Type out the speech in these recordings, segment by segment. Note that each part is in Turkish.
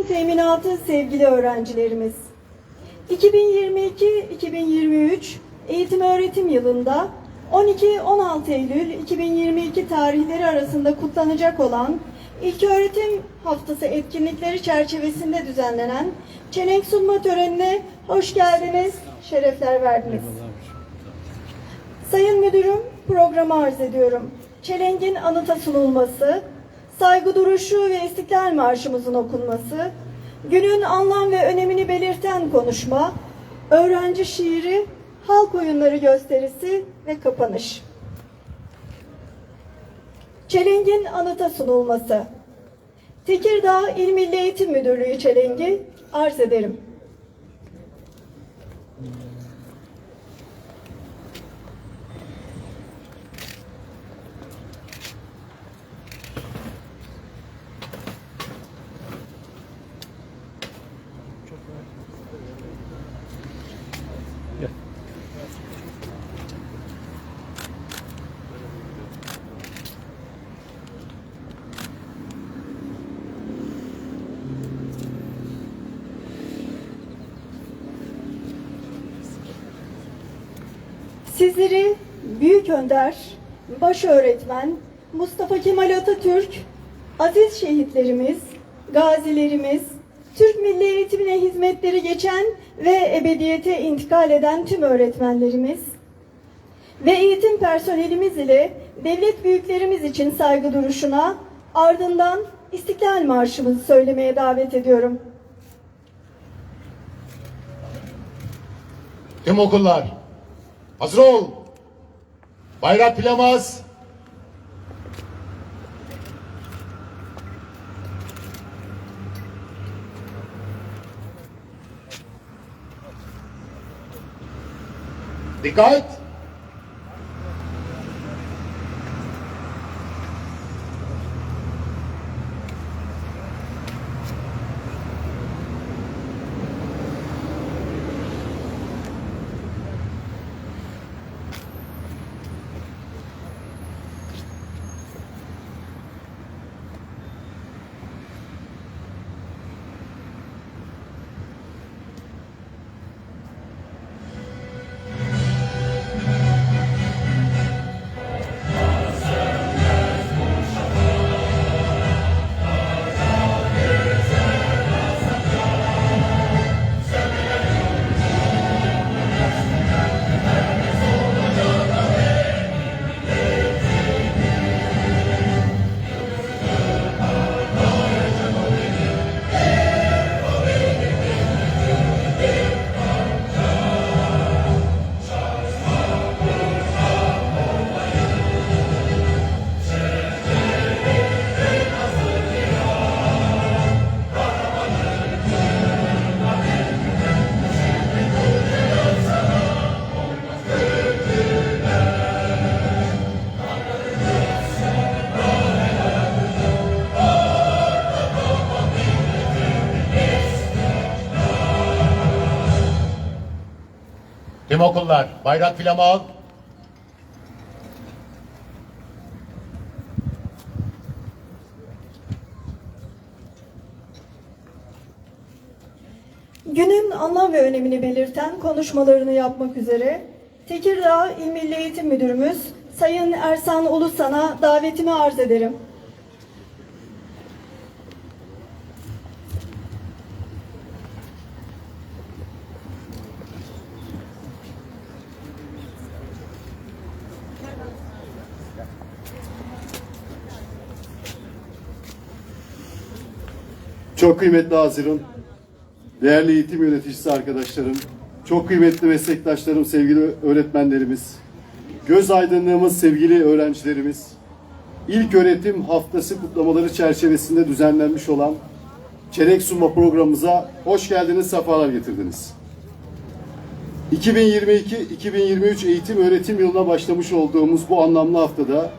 Geleceğimizin teminatı sevgili öğrencilerimiz. 2022-2023 eğitim öğretim yılında 12-16 Eylül 2022 tarihleri arasında kutlanacak olan İlköğretim Haftası etkinlikleri çerçevesinde düzenlenen çelenk sunma törenine hoş geldiniz, şerefler verdiniz. Sayın Müdürüm, programı arz ediyorum. Çelenk'in anıta sunulması, saygı duruşu ve İstiklal Marşımızın okunması, günün anlam ve önemini belirten konuşma, öğrenci şiiri, halk oyunları gösterisi ve kapanış. Çelenk'in anıta sunulması. Tekirdağ İl Milli Eğitim Müdürlüğü çelengi arz ederim. Sizleri Büyük Önder, Baş Öğretmen Mustafa Kemal Atatürk, aziz şehitlerimiz, gazilerimiz, Türk Milli Eğitimine hizmetleri geçen ve ebediyete intikal eden tüm öğretmenlerimiz ve eğitim personelimiz ile devlet büyüklerimiz için saygı duruşuna ardından İstiklal Marşımızı söylemeye davet ediyorum. Tüm okullar hazır ol. Bayrak pilamaz. Dikkat. Bayrak filamı al. Günün anlam ve önemini belirten konuşmalarını yapmak üzere Tekirdağ İl Milli Eğitim Müdürümüz Sayın Ersan Ulusan'a davetimi arz ederim. Çok kıymetli Hazirun, değerli eğitim yöneticisi arkadaşlarım, çok kıymetli meslektaşlarım, sevgili öğretmenlerimiz, göz aydınlığımız, sevgili öğrencilerimiz, İlk öğretim haftası kutlamaları çerçevesinde düzenlenmiş olan çelenk sunma programımıza hoş geldiniz, sefalar getirdiniz. 2022-2023 eğitim öğretim yılına başlamış olduğumuz bu anlamlı haftada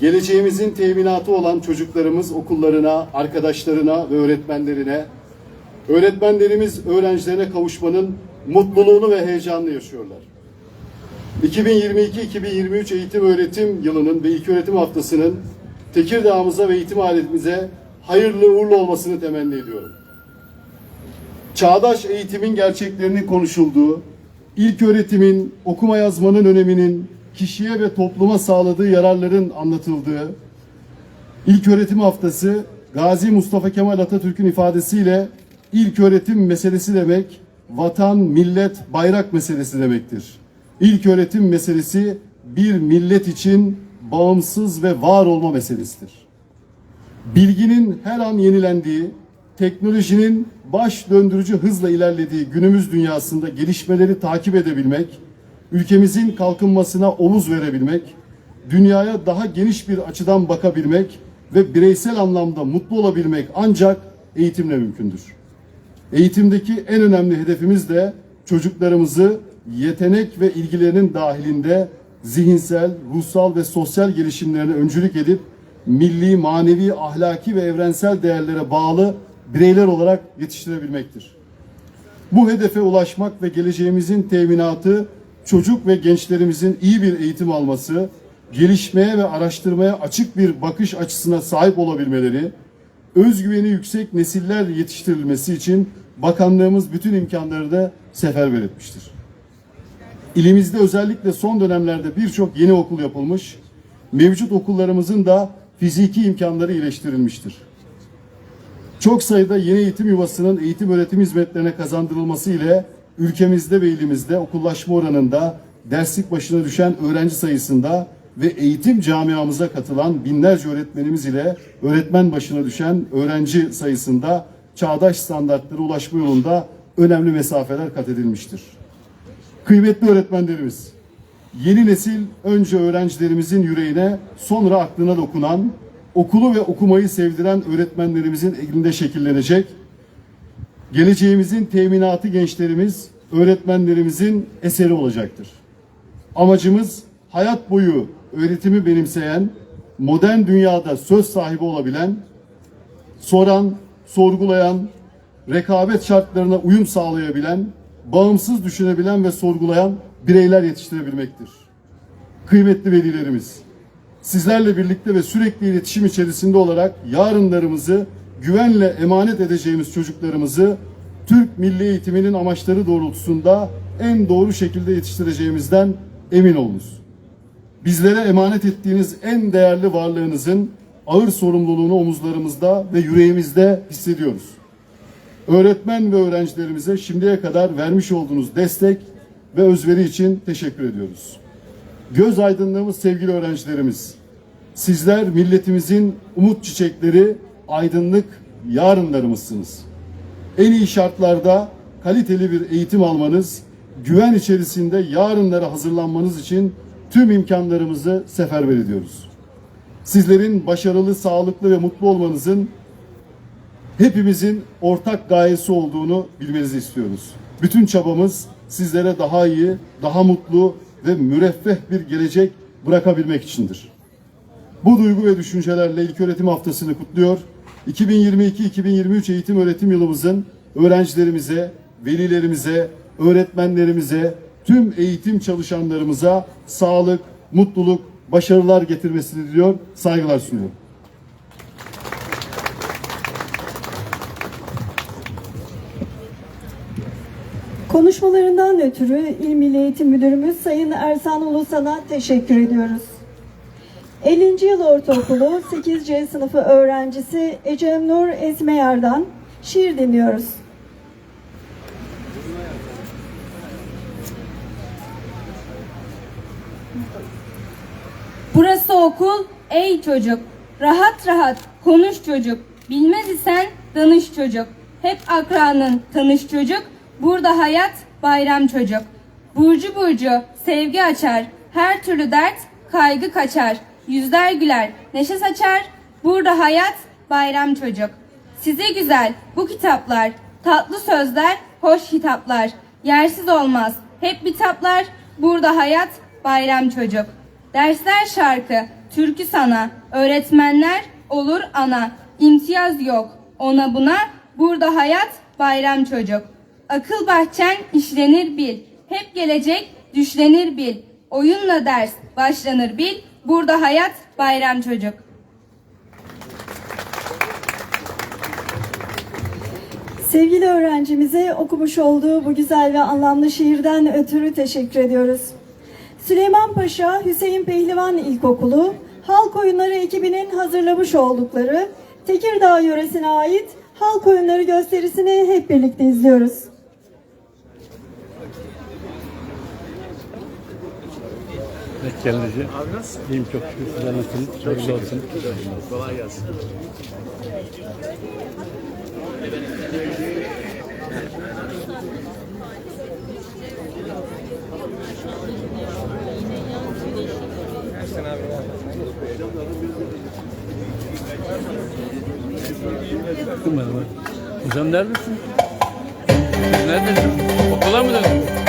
geleceğimizin teminatı olan çocuklarımız okullarına, arkadaşlarına ve öğretmenlerine, öğretmenlerimiz öğrencilerine kavuşmanın mutluluğunu ve heyecanını yaşıyorlar. 2022-2023 eğitim öğretim yılının ve ilk öğretim haftasının Tekirdağ'ımıza ve eğitim aletimize hayırlı uğurlu olmasını temenni ediyorum. çağdaş eğitimin gerçeklerinin konuşulduğu, ilk öğretimin, okuma yazmanın öneminin, kişiye ve topluma sağladığı yararların anlatıldığı, ilk öğretim haftası Gazi Mustafa Kemal Atatürk'ün ifadesiyle ilk öğretim meselesi demek, vatan, millet, bayrak meselesi demektir. İlk öğretim meselesi bir millet için bağımsız ve var olma meselesidir bilginin her an yenilendiği, teknolojinin baş döndürücü hızla ilerlediği günümüz dünyasında gelişmeleri takip edebilmek, ülkemizin kalkınmasına omuz verebilmek, dünyaya daha geniş bir açıdan bakabilmek ve bireysel anlamda mutlu olabilmek ancak eğitimle mümkündür. Eğitimdeki en önemli hedefimiz de çocuklarımızı yetenek ve ilgilerinin dahilinde zihinsel, ruhsal ve sosyal gelişimlerine öncülük edip milli, manevi, ahlaki ve evrensel değerlere bağlı bireyler olarak yetiştirebilmektir. Bu hedefe ulaşmak ve geleceğimizin teminatı çocuk ve gençlerimizin iyi bir eğitim alması, gelişmeye ve araştırmaya açık bir bakış açısına sahip olabilmeleri, özgüveni yüksek nesiller yetiştirilmesi için bakanlığımız bütün imkanları da seferber etmiştir. İlimizde özellikle son dönemlerde birçok yeni okul yapılmış, mevcut okullarımızın da fiziki imkanları iyileştirilmiştir. Çok sayıda yeni eğitim yuvasının eğitim öğretim hizmetlerine kazandırılması ile ülkemizde ve ilimizde okullaşma oranında derslik başına düşen öğrenci sayısında ve eğitim camiamıza katılan binlerce öğretmenimiz ile öğretmen başına düşen öğrenci sayısında çağdaş standartlara ulaşma yolunda önemli mesafeler kat edilmiştir. Kıymetli öğretmenlerimiz, yeni nesil önce öğrencilerimizin yüreğine sonra aklına dokunan, okulu ve okumayı sevdiren öğretmenlerimizin elinde şekillenecek, geleceğimizin teminatı gençlerimiz, öğretmenlerimizin eseri olacaktır. Amacımız hayat boyu öğretimi benimseyen, modern dünyada söz sahibi olabilen, soran, sorgulayan, rekabet şartlarına uyum sağlayabilen, bağımsız düşünebilen ve sorgulayan bireyler yetiştirebilmektir. Kıymetli velilerimiz, sizlerle birlikte ve sürekli iletişim içerisinde olarak yarınlarımızı güvenle emanet edeceğimiz çocuklarımızı Türk milli eğitiminin amaçları doğrultusunda en doğru şekilde yetiştireceğimizden emin olunuz. Bizlere emanet ettiğiniz en değerli varlığınızın ağır sorumluluğunu omuzlarımızda ve yüreğimizde hissediyoruz. Öğretmen ve öğrencilerimize şimdiye kadar vermiş olduğunuz destek ve özveri için teşekkür ediyoruz. Göz aydınlığımız sevgili öğrencilerimiz. Sizler milletimizin umut çiçekleri, aydınlık yarınlarımızsınız. En iyi şartlarda kaliteli bir eğitim almanız, güven içerisinde yarınlara hazırlanmanız için tüm imkanlarımızı seferber ediyoruz. Sizlerin başarılı, sağlıklı ve mutlu olmanızın hepimizin ortak gayesi olduğunu bilmenizi istiyoruz. Bütün çabamız sizlere daha iyi, daha mutlu ve müreffeh bir gelecek bırakabilmek içindir. Bu duygu ve düşüncelerle ilk öğretim haftasını kutluyor. 2022-2023 eğitim öğretim yılımızın öğrencilerimize, velilerimize, öğretmenlerimize, tüm eğitim çalışanlarımıza sağlık, mutluluk, başarılar getirmesini diliyor, saygılar sunuyorum. Konuşmalarından ötürü İl Milli Eğitim Müdürümüz Sayın Ersan Ulusan'a teşekkür ediyoruz. 50. Yıl Ortaokulu 8C sınıfı öğrencisi Ecem Nur Esmeyar'dan şiir dinliyoruz. Burası okul, ey çocuk. Rahat rahat konuş çocuk. Bilmez isen danış çocuk. Hep akranın tanış çocuk. Burada hayat bayram çocuk. Burcu burcu sevgi açar. Her türlü dert kaygı kaçar. Yüzler güler neşe saçar. Burada hayat bayram çocuk. Size güzel bu kitaplar. Tatlı sözler, hoş hitaplar. Yersiz olmaz hep bitaplar. Burada hayat bayram çocuk. Dersler şarkı, türkü sana, öğretmenler olur ana. İmtiyaz yok ona buna, burada hayat bayram çocuk. Akıl bahçen işlenir bil, hep gelecek düşlenir bil. Oyunla ders başlanır bil, burada hayat bayram çocuk. Sevgili öğrencimize okumuş olduğu bu güzel ve anlamlı şiirden ötürü teşekkür ediyoruz. Süleyman Paşa Hüseyin Pehlivan İlkokulu halk oyunları ekibinin hazırlamış oldukları Tekirdağ yöresine ait halk oyunları gösterisini hep birlikte izliyoruz. Denk gelince. İyiyim çok şükür. Sizler nasılsınız? Hayırlı olsun. Kolay gelsin. Bak. Hocam neredesin? Neredesin? Okula mı döndün?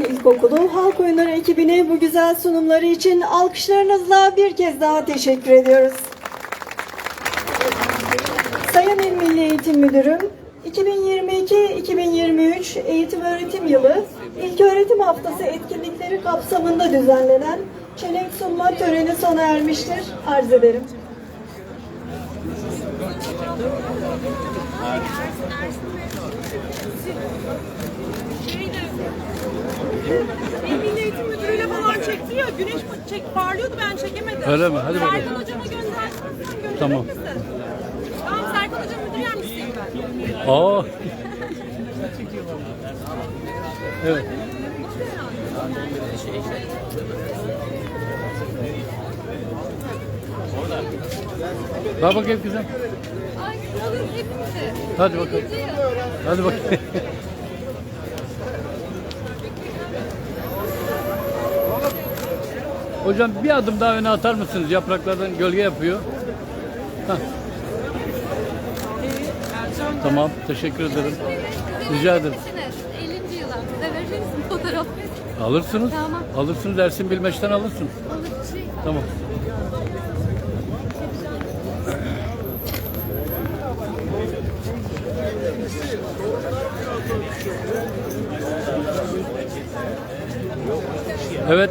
İlkokulu Halk Oyunları ekibine bu güzel sunumları için alkışlarınızla bir kez daha teşekkür ediyoruz. Sayın İl Milli Eğitim Müdürüm, 2022-2023 eğitim öğretim yılı İlk Öğretim Haftası etkinlikleri kapsamında düzenlenen çelenk sunma töreni sona ermiştir. Arz ederim. İl Milli Eğitim Müdürü'yle falan çekti ya, güneş çek parlıyordu ben çekemedim. Öyle mi? Hadi bakalım. Serkan Hocama göndersen gönderir Tamam. misin? Tamam Serkan Hocam müdür yardımcısıyım ben. Aa. Evet. Bak bakayım kızım. Ay olur hepimize. Hadi bakalım. Hadi bakalım. Hocam bir adım daha öne atar mısınız? Yapraklardan gölge yapıyor. Hah. Tamam, teşekkür ederim. Rica ederim. 50. yıla size verecek misin fotoğraf? Alırsınız. Tamam. Alırsınız. Dersin bilmeçten alırsın. Olur şey. Tamam. Evet.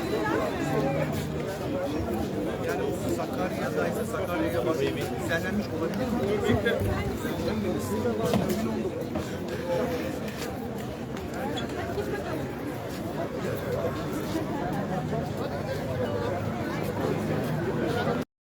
ise Sakarya'ya düzenlenmiş olabilir mi?